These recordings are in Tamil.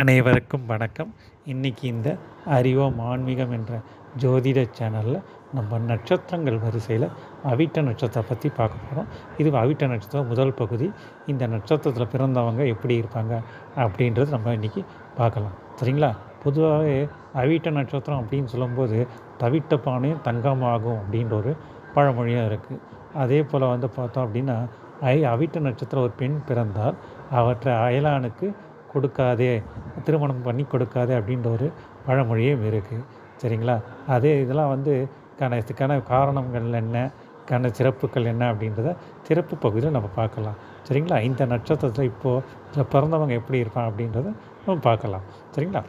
அனைவருக்கும் வணக்கம். இன்றைக்கி இந்த அறிவோம் ஆன்மீகம் என்ற ஜோதிட சேனலில் நம்ம நட்சத்திரங்கள் வரிசையில் அவிட்ட நட்சத்திரம் பற்றி பார்க்க போகிறோம் இது அவிட்ட நட்சத்திரம் முதல் பகுதி. இந்த நட்சத்திரத்தில் பிறந்தவங்க எப்படி இருப்பாங்க அப்படின்றது நம்ம இன்றைக்கி பார்க்கலாம். சரிங்களா? பொதுவாகவே அவிட்ட நட்சத்திரம் அப்படின்னு சொல்லும்போது தவிட்ட பானையும் தங்கமாகும் அப்படின்ற ஒரு பழமொழியாக இருக்குது அதே போல் வந்து பார்த்தோம் அப்படின்னா ஐ அவிட்ட நட்சத்திரம் ஒரு பெண் பிறந்தால் அவற்றை அயலானுக்கு கொடுக்காதே திருமணம் பண்ணி கொடுக்காதே அப்படின்ற ஒரு பழமொழியும் இருக்குது சரிங்களா? அதே இதெல்லாம் வந்து கன இதுக்கான காரணங்கள் என்ன? கண சிறப்புகள் என்ன அப்படின்றத சிறப்பு பகுதியில் நம்ம பார்க்கலாம். சரிங்களா? இந்த நட்சத்திரத்தில் இப்போது பிறந்தவங்க எப்படி இருப்பாங்க அப்படின்றத நம்ம பார்க்கலாம். சரிங்களா?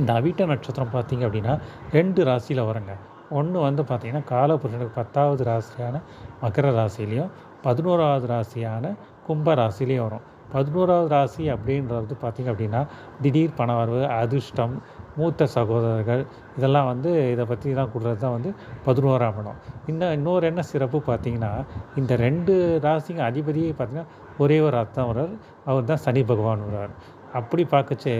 இந்த அவிட்ட நட்சத்திரம் பார்த்திங்க அப்படின்னா ரெண்டு ராசியில் வருங்க. ஒன்று வந்து பார்த்திங்கன்னா காலபுருஷனுக்கு பத்தாவது ராசியான மகர ராசிலையும் பதினோராவது ராசியான கும்ப ராசிலையும் வரும். பதினோராவது ராசி அப்படின்றது பார்த்திங்க அப்படின்னா திடீர் பணவரவு அதிர்ஷ்டம் மூத்த சகோதரர்கள் இதெல்லாம் வந்து இதை பற்றி தான் கொடுக்குறது தான் வந்து பதினோராம் இடம். இன்னும் இன்னொரு என்ன சிறப்பு பார்த்திங்கன்னா இந்த ரெண்டு ராசிங்க அதிபதியே பார்த்திங்கன்னா ஒரே ஒரு அர்த்தம் வர்றார் அவர் தான் சனி பகவான் வர்றார் அப்படி பார்க்கச்சு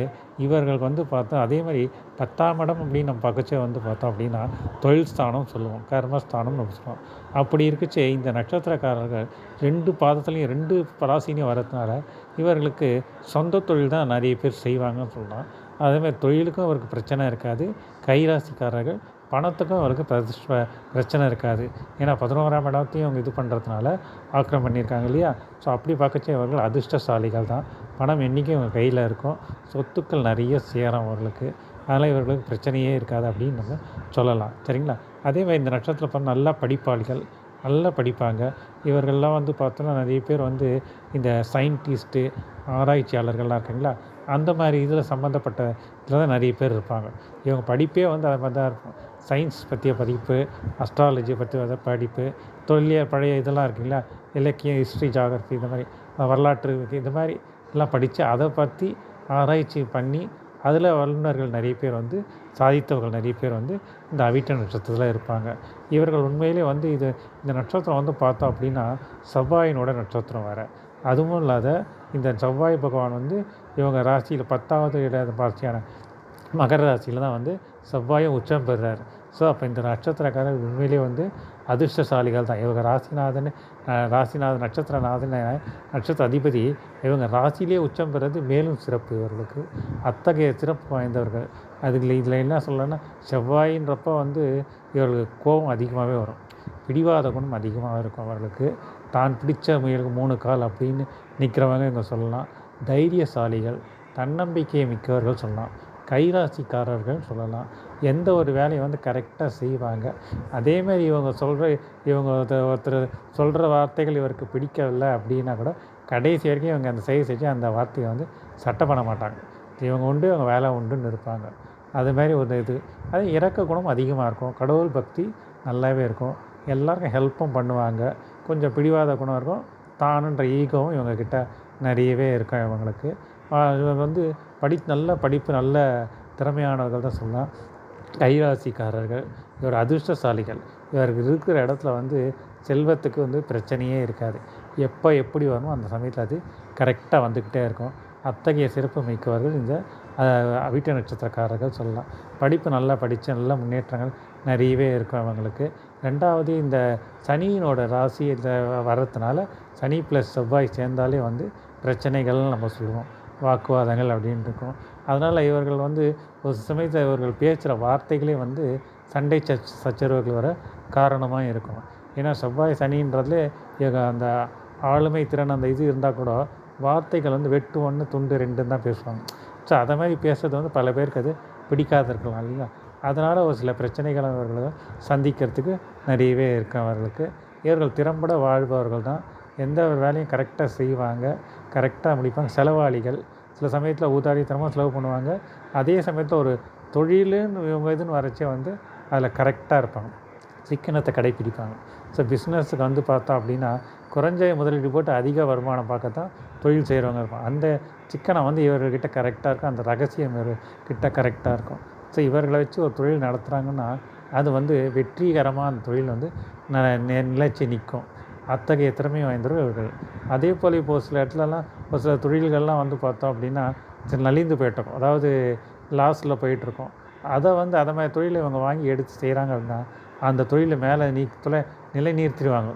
இவர்கள் வந்து பார்த்தா அதே மாதிரி பத்தாம் இடம் அப்படின்னு நம்ம பார்க்கச்சே வந்து பார்த்தோம் அப்படின்னா தொழில் ஸ்தானம் சொல்லுவோம் கர்மஸ்தானம் நம்ம சொல்லுவோம். அப்படி இருக்குச்சு இந்த நட்சத்திரக்காரர்கள் ரெண்டு பாதத்துலேயும் ரெண்டு ராசிலையும் வரதுனால இவர்களுக்கு சொந்த தொழில் தான் நிறைய பேர் செய்வாங்கன்னு சொல்லலாம். அதேமாதிரி தொழிலுக்கும் அவருக்கு பிரச்சனை இருக்காது. கைராசிக்காரர்கள் பணத்துக்கும் அவருக்கு பிரதிஷ்ட பிரச்சனை இருக்காது. ஏன்னா பதினோராம் இடத்தையும் அவங்க இது பண்ணுறதுனால ஆக்கிரம் பண்ணியிருக்காங்க இல்லையா? ஸோ அப்படி பார்க்கச்சே அவர்கள் அதிர்ஷ்டசாலிகள் தான். பணம் என்றைக்கும் இவங்க கையில் இருக்கும். சொத்துக்கள் நிறைய சேரும் அவர்களுக்கு. அதனால் இவர்களுக்கு பிரச்சனையே இருக்காது அப்படின்னு நம்ம சொல்லலாம். சரிங்களா? அதே மாதிரி இந்த நட்சத்திரத்தில் பார்த்தா நல்லா படிப்பாளிகள். நல்லா படிப்பாங்க. இவர்கள்லாம் வந்து பார்த்தோன்னா நிறைய பேர் வந்து இந்த சயின்டிஸ்ட்டு ஆராய்ச்சியாளர்கள்லாம் இருக்காங்களா? அந்த மாதிரி இதில் சம்மந்தப்பட்ட இதில் தான் நிறைய பேர் இருப்பாங்க. இவங்க படிப்பே வந்து அதை மாதிரி தான் இருக்கும். சயின்ஸ் பற்றிய படிப்பு அஸ்ட்ராலஜி பற்றி படிப்பு தொல்லியல் பழைய இதெல்லாம் இருக்குங்களா இலக்கியம் ஹிஸ்ட்ரி ஜாகிரஃபி இந்த மாதிரி வரலாற்று இந்த மாதிரி எல்லாம் படித்து அதை பற்றி ஆராய்ச்சி பண்ணி அதில் வல்லுநர்கள் நிறைய பேர் வந்து சாதித்தவர்கள் நிறைய பேர் வந்து இந்த அவிட்ட நட்சத்திரத்தில் இருப்பாங்க. இவர்கள் உண்மையிலே வந்து இது இந்த நட்சத்திரம் வந்து பார்த்தோம் அப்படின்னா செவ்வாயினோட நட்சத்திரம் வேறு. அதுவும் இல்லாத இந்த செவ்வாய் பகவான் வந்து இவங்க ராசியில் பத்தாவது இட ராசியான மகர ராசியில் தான் வந்து செவ்வாயும் உச்சம் பெறுறாரு. ஸோ அப்போ இந்த நட்சத்திரக்காரர் உண்மையிலே வந்து அதிர்ஷ்டசாலிகள் தான். இவங்க ராசிநாதன் ராசிநாதன் நட்சத்திரநாதன் நட்சத்திர அதிபதி இவங்க ராசியிலே உச்சம் பெறது மேலும் சிறப்பு இவர்களுக்கு. அத்தகைய சிறப்பு வாய்ந்தவர்கள். அதில் இதில் என்ன சொல்லணும்னா செவ்வாயின்றப்போ வந்து இவர்களுக்கு கோபம் அதிகமாகவே வரும். பிடிவாத குணம் அதிகமாக இருக்கும் அவர்களுக்கு. தான் பிடிச்ச முயலுக்கு மூணு கால் அப்படின்னு நிற்கிறவங்க இவங்க சொல்லலாம். தைரியசாலிகள் தன்னம்பிக்கை மிக்கவர்கள் சொல்லலாம். கைராசிக்காரர்கள் சொல்லலாம். எந்த ஒரு வேலையை வந்து கரெக்டாக செய்வாங்க. அதேமாரி இவங்க சொல்கிற இவங்க ஒருத்தர் சொல்கிற வார்த்தைகள் இவருக்கு பிடிக்கவில்லை அப்படின்னா கூட கடைசி வரைக்கும் இவங்க அந்த செயல் செஞ்சு அந்த வார்த்தையை வந்து சட்டை பண்ண மாட்டாங்க. இவங்க உண்டு இவங்க வேலை உண்டுன்னு இருப்பாங்க. அதுமாதிரி ஒரு இது. அது இறக்க குணம் அதிகமாக இருக்கும். கடவுள் பக்தி நல்லாவே இருக்கும். எல்லாருக்கும் ஹெல்ப்பும் பண்ணுவாங்க. கொஞ்சம் பிடிவாத குணம் இருக்கும். தானுன்ற ஈகோவும் இவங்கக்கிட்ட நிறையவே இருக்கும் இவங்களுக்கு. இவர் வந்து படி நல்ல படிப்பு நல்ல திறமையானவர்கள் தான் சொல்லலாம் கைராசிக்காரர்கள் இவர் அதிர்ஷ்டசாலிகள். இவருக்கு இருக்கிற இடத்துல வந்து செல்வத்துக்கு வந்து பிரச்சனையே இருக்காது. எப்போ எப்படி வருமோ அந்த சமயத்தில் அது கரெக்டாக வந்துக்கிட்டே இருக்கும். அத்தகைய சிறப்பு மிக்கவர்கள் இந்த அவிட்ட நட்சத்திரக்காரர்கள் சொல்லலாம். படிப்பு நல்லா படித்து நல்ல முன்னேற்றங்கள் நிறையவே இருக்கும் அவங்களுக்கு. ரெண்டாவது இந்த சனியினோட ராசி இந்த வர்றதுனால சனி ப்ளஸ் செவ்வாய் சேர்ந்தாலே வந்து பிரச்சனைகள்னு நம்ம சொல்லுவோம். வாக்குவாதங்கள் அப்படின்னு இருக்கும் அதனால் இவர்கள் வந்து ஒரு சமயத்தில் இவர்கள் பேசுகிற வார்த்தைகளே வந்து சண்டை சச் சச்சரவுகள் வர காரணமாக இருக்கும். ஏன்னா செவ்வாய் சனின்றதுலே இவங்க அந்த ஆளுமை திறன் அந்த இது இருந்தால் கூட வார்த்தைகள் வந்து வெட்டு ஒன்று துண்டு ரெண்டுன்னு தான் பேசுவாங்க. ஸோ அதை மாதிரி பேசுறது வந்து பல பேருக்கு அது பிடிக்காத இருக்கலாம் இல்லையா? அதனால் ஒரு சில பிரச்சனைகளை அவர்கள் சந்திக்கிறதுக்கு நிறையவே இருக்கும் அவர்களுக்கு. இவர்கள் திறம்பட வாழ்பவர்கள் தான். எந்த ஒரு வேலையும் கரெக்டாக செய்வாங்க. கரெக்டாக முடிப்பாங்க. செலவாளிகள் சில சமயத்தில் ஊதாரித்தனமாக செலவு பண்ணுவாங்க. அதே சமயத்தில் ஒரு தொழிலுன்னு இவங்க இதுன்னு வரைச்சே வந்து அதில் கரெக்டாக இருப்பாங்க. சிக்கனத்தை கடைப்பிடிப்பாங்க. ஸோ பிஸ்னஸுக்கு வந்து பார்த்தோம் அப்படின்னா குறைஞ்ச முதலீடு போட்டு அதிக வருமானம் பார்க்கத்தான் தொழில் செய்கிறவங்க இருப்பாங்க. அந்த சிக்கனம் வந்து இவர்கிட்ட கரெக்டாக இருக்கும். அந்த ரகசியம் இவர்கிட்ட கரெக்டாக இருக்கும். ஸோ இவர்களை வச்சு ஒரு தொழில் நடத்துகிறாங்கன்னா அது வந்து வெற்றிகரமாக அந்த தொழில் வந்து நிலைச்சி நிற்கும். அத்தகைய திறமை வாய்ந்தவர்கள் இவர்கள். அதே போல் இப்போது சில இடத்துலலாம் ஒரு சில தொழில்கள்லாம் வந்து பார்த்தோம் அப்படின்னா சரி நலிந்து போயிட்டுருக்கும் அதாவது லாஸில் போயிட்டுருக்கும். அதை வந்து அதை மாதிரி தொழிலை இவங்க வாங்கி எடுத்து செய்கிறாங்க அப்படின்னா அந்த தொழிலை மேலே நீ தொலை நிலை நிறுத்திடுவாங்க.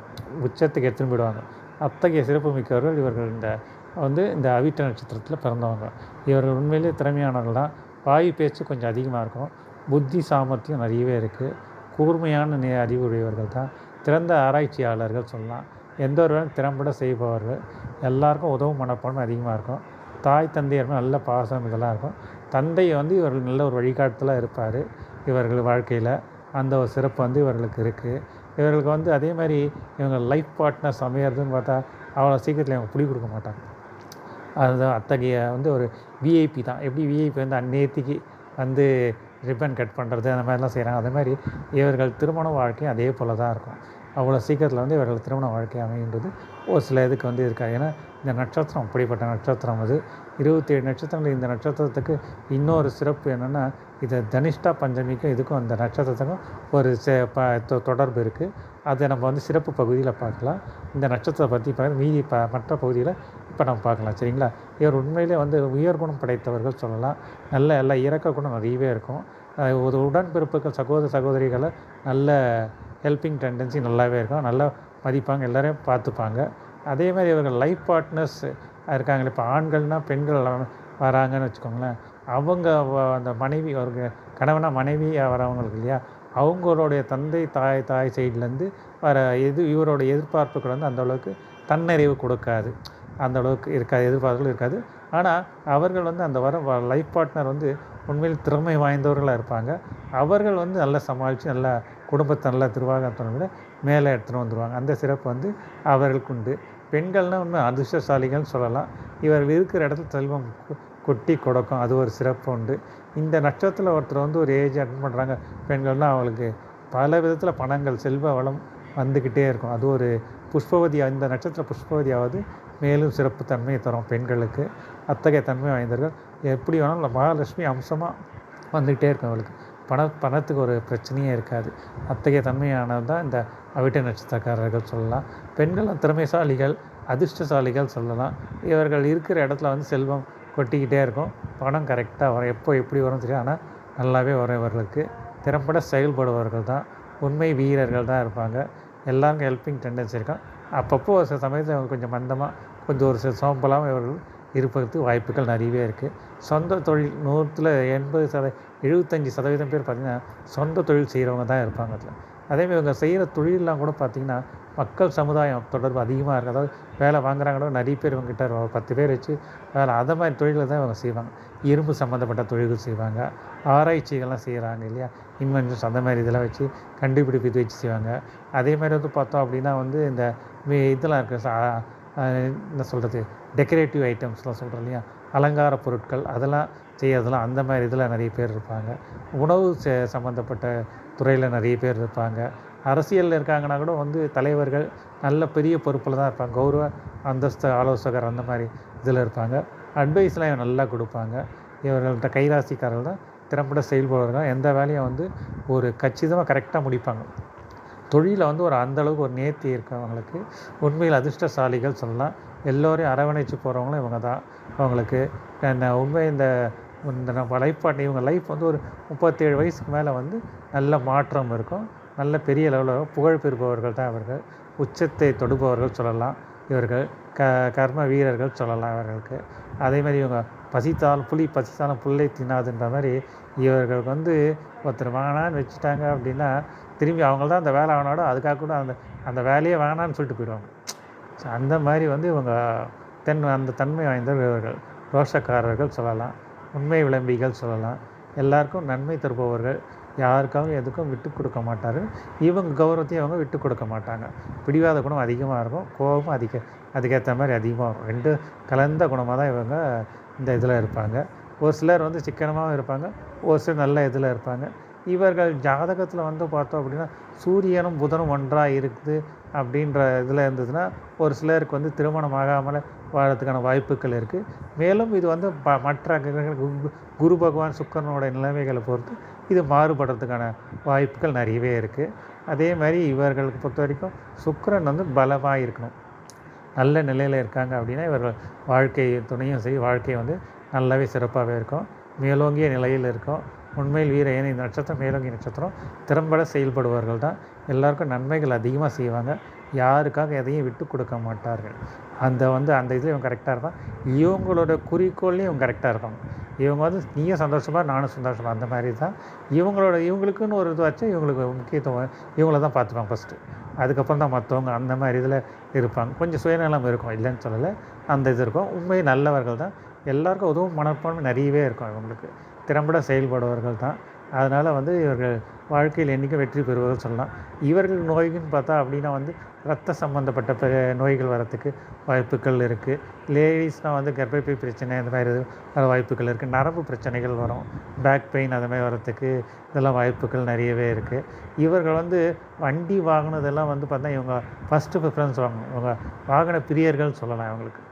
உச்சத்துக்கு எடுத்துன்னு போயிடுவாங்க. அத்தகைய சிறப்பு மிக்கவர்கள் இவர்கள் இந்த வந்து இந்த அவிட்ட நட்சத்திரத்தில் பிறந்தவங்க. இவர்கள் உண்மையிலே திறமையானவர்கள் தான். வாய் பேச்சு கொஞ்சம் அதிகமாக இருக்கும். புத்தி சாமர்த்தியம் நிறையவே இருக்குது கூர்மையான நே அறிவு தான். திறந்த ஆராய்ச்சியாளர்கள் சொல்லலாம். எந்த ஒருவரும் திறம்பட செய்பவர்கள் எல்லாருக்கும் உதவும் மனப்பான்மை அதிகமாக இருக்கும். தாய் தந்தையர் நல்ல பாசம் இதெல்லாம் இருக்கும். தந்தை வந்து இவர்கள் நல்ல ஒரு வழிகாட்டுதலாக இருப்பார் இவர்கள் வாழ்க்கையில். அந்த ஒரு சிறப்பு வந்து இவர்களுக்கு இருக்குது இவர்களுக்கு வந்து அதே மாதிரி இவங்க லைஃப் பார்ட்னர்ஸ் அமையறதுன்னு பார்த்தா அவ்வளோ சீக்கிரத்தில் இவங்க புடி கொடுக்க மாட்டாங்க. அதுதான் அத்தகைய வந்து ஒரு விஐபி தான். எப்படி விஐபி வந்து அந்நேர்த்திக்கு வந்து ரிப்பன் கட் பண்ணுறது அந்த மாதிரிலாம் செய்கிறாங்க அதே மாதிரி இவர்கள் திருமண வாழ்க்கையும் அதே போல் தான் இருக்கும். அவ்வளோ சீக்கிரத்தில் வந்து இவர்கள் திருமண வாழ்க்கை அமைகின்றது ஒரு சில இதுக்கு வந்து இருக்காது ஏன்னா இந்த நட்சத்திரம் அப்படிப்பட்ட நட்சத்திரம் அது. இருபத்தேழு நட்சத்திரங்கள் இந்த நட்சத்திரத்துக்கு இன்னொரு சிறப்பு என்னென்னா இது தனிஷ்டா பஞ்சமிக்கும் இதுக்கும் அந்த நட்சத்திரத்துக்கும் ஒரு ப தொ- தொடர்பு இருக்குது அதை நம்ம வந்து சிறப்பு பகுதியில் பார்க்கலாம். இந்த நட்சத்திரத்தை பற்றி பார்க்க மீதி ப மற்ற பகுதியில் இப்போ நம்ம பார்க்கலாம் சரிங்களா? இவர் உண்மையிலே வந்து உயர் குணம் படைத்தவர்கள் சொல்லலாம். நல்ல எல்லா இறக்க குணம் நிறையவே இருக்கும். ஒரு உடன்பிறப்புகள் சகோதர சகோதரிகளை நல்ல ஹெல்பிங் டெண்டன்சி நல்லாவே இருக்கும். நல்லா மதிப்பாங்க எல்லோரையும் பார்த்துப்பாங்க. அதே மாதிரி இவர்கள் லைஃப் பார்ட்னர்ஸ் இருக்காங்களே இப்போ ஆண்கள்னால் பெண்கள் வராங்கன்னு வச்சுக்கோங்களேன். அவங்க வ- அந்த மனைவி அவருக்கு கணவனாக மனைவியாக வரவங்களுக்கு இல்லையா? அவங்களுடைய தந்தை தாய் தாய் சைட்லேருந்து வர எது இவரோட எதிர்பார்ப்புகள் வந்து அந்த அளவுக்கு தன்னிறைவு கொடுக்காது. அந்த அளவுக்கு இருக்காது எதிர்பார்ப்புகள் இருக்காது. ஆனால் அவர்கள் வந்து அந்த வர லைஃப் பார்ட்னர் வந்து உண்மையில் திறமை வாய்ந்தவர்களாக இருப்பாங்க. அவர்கள் வந்து நல்லா சமாளித்து நல்லா குடும்பத்தை நல்லா திருவாகத்தனை விட மேலே எடுத்துகிட்டு வந்துடுவாங்க அந்த சிறப்பு வந்து அவர்களுக்கு உண்டு. பெண்கள்னால் ஒன்று அதிர்ஷ்டசாலிகள்னு சொல்லலாம். இவர்கள் இருக்கிற இடத்துல செல்வம் கொட்டி கொடுக்கும். அது ஒரு சிறப்பு உண்டு. இந்த நட்சத்திரத்தில் ஒருத்தர் வந்து ஒரு ஏஜ் அட்டன் பண்ணுறாங்க பெண்கள்னால் அவங்களுக்கு பல விதத்தில் பணங்கள் செல்வ வளம் வந்துக்கிட்டே இருக்கும். அது ஒரு புஷ்பவதி இந்த நட்சத்திர புஷ்பவதியாவது மேலும் சிறப்பு தன்மையை தரும் பெண்களுக்கு. அத்தகைய தன்மை வாய்ந்தவர்கள் எப்படி வேணாலும் மகாலட்சுமி அம்சமாக வந்துக்கிட்டே இருக்கும் அவளுக்கு பண பணத்துக்கு ஒரு பிரச்சனையே இருக்காது. அத்தகைய தன்மையானது தான் இந்த அவிட்ட நட்சத்திரக்காரர்கள் சொல்லலாம். பெண்களும் திறமைசாலிகள் அதிர்ஷ்டசாலிகள் சொல்லலாம். இவர்கள் இருக்கிற இடத்துல வந்து செல்வம் கொட்டிக்கிட்டே இருக்கும். பணம் கரெக்டாக வரும். எப்போ எப்படி வரும்னு தெரியும் ஆனால் நல்லாவே வரும் இவர்களுக்கு திறம்பட செயல்படுபவர்கள் தான். உண்மை வீரர்கள் தான் இருப்பாங்க. எல்லாருக்கும் ஹெல்பிங் டெண்டன்சி இருக்கும். அப்பப்போ ஒரு சில சமயத்தில் அவங்க கொஞ்சம் மந்தமாக கொஞ்சம் ஒரு சில சோம்பலாகவும் இவர்கள் இருப்பதற்கு வாய்ப்புகள் நிறையவே இருக்குது சொந்த தொழில் நூற்றில் எண்பது சத எழுபத்தஞ்சி சதவீதம் பேர் பார்த்திங்கன்னா சொந்த தொழில் செய்கிறவங்க தான் இருப்பாங்க அதில். அதேமாதிரி இவங்க செய்கிற தொழிலெலாம் கூட பார்த்திங்கன்னா மக்கள் சமுதாயம் தொடர்பு அதிகமாக இருக்குது அதாவது வேலை வாங்குறாங்களோ நிறைய பேர் இவங்ககிட்ட பத்து பேர் வச்சு வேலை அதை மாதிரி தொழிலை தான் இவங்க செய்வாங்க. இரும்பு சம்மந்தப்பட்ட தொழில்கள் செய்வாங்க. ஆராய்ச்சிகள்லாம் செய்கிறாங்க இல்லையா? இன்வென்ஷன்ஸ் அந்த மாதிரி இதெல்லாம் வச்சு கண்டுபிடிப்பு இது வச்சு செய்வாங்க. அதே மாதிரி வந்து பார்த்தோம் அப்படின்னா வந்து இந்த இதெல்லாம் இருக்குது என்ன சொல்கிறது டெக்கரேட்டிவ் ஐட்டம்ஸ்லாம் சொல்கிறோம் இல்லையா? அலங்கார பொருட்கள் அதெல்லாம் செய்யறதெல்லாம் அந்த மாதிரி இதில் நிறைய பேர் இருப்பாங்க. உணவு ச- சம்மந்தப்பட்ட துறையில் நிறைய பேர் இருப்பாங்க. அரசியலில் இருக்காங்கன்னா கூட வந்து தலைவர்கள் நல்ல பெரிய பொறுப்பில் தான் இருப்பாங்க. கௌரவ அந்தஸ்து ஆலோசகர் அந்த மாதிரி இதில் இருப்பாங்க. அட்வைஸ்லாம் இவன் நல்லா கொடுப்பாங்க. இவர்கள்ட்ட கைராசிக்காரர்கள் தான் திறம்பட செயல்படுவார்கள் எந்த வேலையும் வந்து ஒரு கச்சிதமாக கரெக்டாக முடிப்பாங்க. தொழிலில் வந்து ஒரு அந்த அளவுக்கு ஒரு நேர்த்தி இருக்கவங்களுக்கு உண்மையில் அதிர்ஷ்டசாலிகள் சொல்லலாம். எல்லோரையும் அரவணைச்சு போகிறவங்களும் இவங்க தான் அவங்களுக்கு என்ன உண்மை இந்த இந்த நம்ம லைஃப் பார்ட்னர் இவங்க லைஃப் வந்து ஒரு முப்பத்தேழு வயசுக்கு மேலே வந்து நல்ல மாற்றம் இருக்கும். நல்ல பெரிய லெவலில் புகழ் பெறுபவர்கள் தான் இவர்கள். உச்சத்தை தொடுபவர்கள் சொல்லலாம். இவர்கள் க கர்ம வீரர்கள் சொல்லலாம் இவர்களுக்கு. அதே மாதிரி இவங்க பசித்தாலும் புலி பசித்தாலும் புல்லை தின்னாதுன்ற மாதிரி இவர்களுக்கு வந்து ஒருத்தர் வாங்கினான்னு வச்சுட்டாங்க அப்படின்னா திரும்பி அவங்க தான் அந்த வேலை ஆனாலும் அதுக்காக கூட அந்த அந்த வேலையே வேணான்னு சொல்லிட்டு போயிடுவாங்க. ஸோ அந்த மாதிரி வந்து இவங்க தென் அந்த தன்மை வாய்ந்த இவர்கள் ரோஷக்காரர்கள் சொல்லலாம் உண்மை விளம்பிகள் சொல்லலாம். எல்லாருக்கும் நன்மை தருபவர்கள் யாருக்காகவும் எதுக்கும் விட்டு கொடுக்க மாட்டார் இவங்க கௌரவத்தையும் அவங்க விட்டு கொடுக்க மாட்டாங்க. பிடிவாத குணம் அதிகமாக இருக்கும் கோபமும் அதிக அதுக்கேற்ற மாதிரி அதிகமாக இருக்கும். ரெண்டு கலந்த குணமாக தான் இவங்க இந்த இதில் இருப்பாங்க. ஒரு சிலர் வந்து சிக்கனமாகவும் இருப்பாங்க ஒரு சிலர் நல்ல இதில் இருப்பாங்க. இவர்கள் ஜாதகத்தில் வந்து பார்த்தோம் அப்படின்னா சூரியனும் புதனும் ஒன்றாக இருக்குது அப்படின்ற இதில் இருந்ததுன்னா ஒரு சிலருக்கு வந்து திருமணம் ஆகாமல் வாழறதுக்கான வாய்ப்புகள் இருக்குது மேலும் இது வந்து ப மற்ற கிரகங்கள் கு- குரு பகவான் சுக்கரனோட நிலைமைகளை பொறுத்து இது மாறுபடுறதுக்கான வாய்ப்புகள் நிறையவே இருக்குது அதே மாதிரி இவர்களுக்கு பொறுத்த வரைக்கும் சுக்கிரன் வந்து பலமாக இருக்கணும். நல்ல நிலையில் இருக்காங்க அப்படின்னா இவர்கள் வாழ்க்கை துணையும் சரி வாழ்க்கையை வந்து நல்லாவே சிறப்பாகவே இருக்கும். மேலோங்கிய நிலையில் இருக்கும். உண்மையில் வீர ஏன் இந்த நட்சத்திரம் மேலோங்கி நட்சத்திரம் திறம்பட செயல்படுவார்கள் தான். எல்லாருக்கும் நன்மைகள் அதிகமாக செய்வாங்க. யாருக்காக எதையும் விட்டு கொடுக்க மாட்டார்கள். அந்த வந்து அந்த இதில் இவங்க கரெக்டாக இருப்பான். இவங்களோட குறிக்கோள்லையும் இவங்க கரெக்டாக இருப்பாங்க இவங்க வந்து நீயும் சந்தோஷமா நானும் சந்தோஷமா அந்த மாதிரி தான். இவங்களோட இவங்களுக்குன்னு ஒரு இது வச்சு இவங்களுக்கு முக்கியத்துவம் இவங்கள தான் பார்த்துப்பாங்க ஃபஸ்ட்டு அதுக்கப்புறம் தான் மற்றவங்க அந்த மாதிரி இதில் இருப்பாங்க. கொஞ்சம் சுயநலம் இருக்கும் இல்லைன்னு சொல்லலை. அந்த இது இருக்கும். உண்மை நல்லவர்கள் தான். எல்லாருக்கும் உதவும் மனப்பான்மை நிறையவே இருக்கும் இவங்களுக்கு. திறம்பட செயல்படுபவர்கள் தான். அதனால் வந்து இவர்கள் வாழ்க்கையில் என்றைக்கும் வெற்றி பெறுவதும் சொல்லலாம். இவர்கள் நோய்க்குன்னு பார்த்தா அப்படின்னா வந்து ரத்த சம்மந்தப்பட்ட பெ நோய்கள் வரத்துக்கு வாய்ப்புகள் இருக்குது லேடிஸ்னால் வந்து கர்ப்பப்பை பிரச்சனை இந்த மாதிரி இது வர வாய்ப்புகள் இருக்குது நரம்பு பிரச்சனைகள் வரும். பேக் பெயின் அது மாதிரி வரத்துக்கு இதெல்லாம் வாய்ப்புகள் நிறையவே இருக்குது இவர்கள் வந்து வண்டி வாங்கினதெல்லாம் வந்து பார்த்தா இவங்க ஃபஸ்ட்டு ப்ரிஃபரன்ஸ் வாங்கணும். இவங்க வாகன பிரியர்கள் சொல்லலாம் இவங்களுக்கு.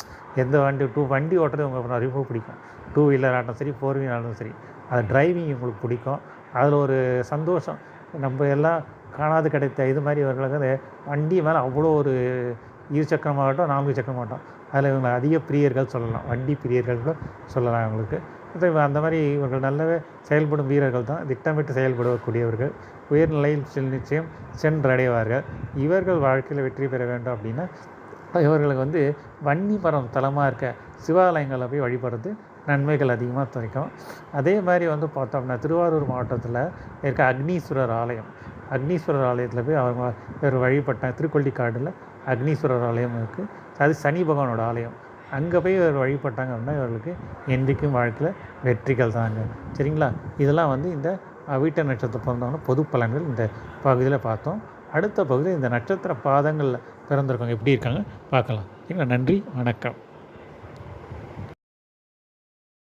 எந்த வண்டி டூ வண்டி ஓட்டுறது இவங்க ரொம்ப பிடிக்கும். டூ வீலராகட்டும் சரி ஃபோர் வீலராகட்டும் சரி அது டிரைவிங் உங்களுக்கு பிடிக்கும். அதில் ஒரு சந்தோஷம். நம்ம எல்லாம் காணாது கிடைத்த இது மாதிரி இவர்களுக்கு வந்து வண்டி மேலே அவ்வளோ ஒரு இரு சக்கரமாகட்டும் நான்கு சக்கரமாகட்டும் அதில் இவங்க அதிக பிரியர்கள் சொல்லலாம். வண்டி பிரியர்கள் கூட சொல்லலாம் இவங்களுக்கு. அந்த மாதிரி இவர்கள் நல்லாவே செயல்படும் வீரர்கள் தான். திட்டமிட்டு செயல்படக்கூடியவர்கள். உயர்நிலையில் செல் நிச்சயம் சென்றடைவார்கள். இவர்கள் வாழ்க்கையில் வெற்றி பெற வேண்டும் அப்படின்னா இவர்களுக்கு வந்து வன்னி மரம் தலமாக இருக்க சிவாலயங்களில் போய் வழிபடுறது நன்மைகள் அதிகமாக துறைக்கும். அதே மாதிரி வந்து பார்த்தோம்னா திருவாரூர் மாவட்டத்தில் இருக்க அக்னீஸ்வரர் ஆலயம். அக்னீஸ்வரர் ஆலயத்தில் போய் அவங்க இவர் வழிபட்ட திருக்கொள்ளிக்காடில் அக்னீஸ்வரர் ஆலயம் இருக்குது அது சனி பகவானோட ஆலயம். அங்கே போய் இவர் வழிபட்டாங்க அப்படின்னா இவர்களுக்கு என்றைக்கும் வாழ்க்கையில் வெற்றிகள் தாங்க. சரிங்களா? இதெல்லாம் வந்து இந்த வீட்டை நட்சத்திரம் பிறந்தவங்க பொது பலன்கள் இந்த பகுதியில் பார்த்தோம். அடுத்த பகுதியில் இந்த நட்சத்திர பாதங்களில் பிறந்திருக்கவங்க எப்படி இருக்காங்க பார்க்கலாம். சரிங்களா? நன்றி. வணக்கம்.